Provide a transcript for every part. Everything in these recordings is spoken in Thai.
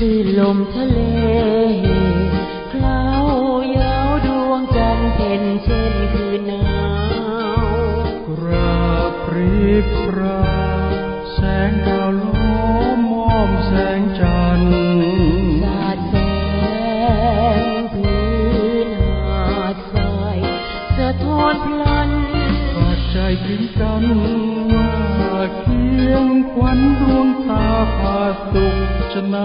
ลื่นลมทะเล คล้ายาวดวงจันทร์เพ็ญเช่นคืนหนาวกราบรีบราแสงดาวล้อมมอมแสงจันทร์สาดแสงพื้นหาดทรายสะท้อนพลันฝากใจถึงกันาเคี ยงควันดวงตาพาสุขจะไหน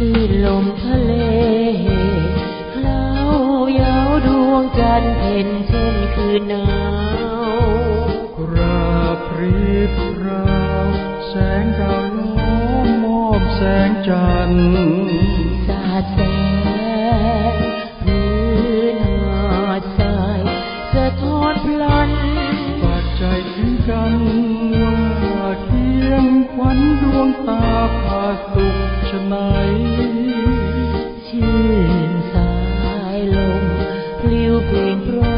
ลื่นลมทะเลเคล้ายาวดวงจันทร์เพ็ญเช่นคืนหนาวกราพรีบราวแสงดาวล้อมมอบแสงจันทร์ เพลงพร้อม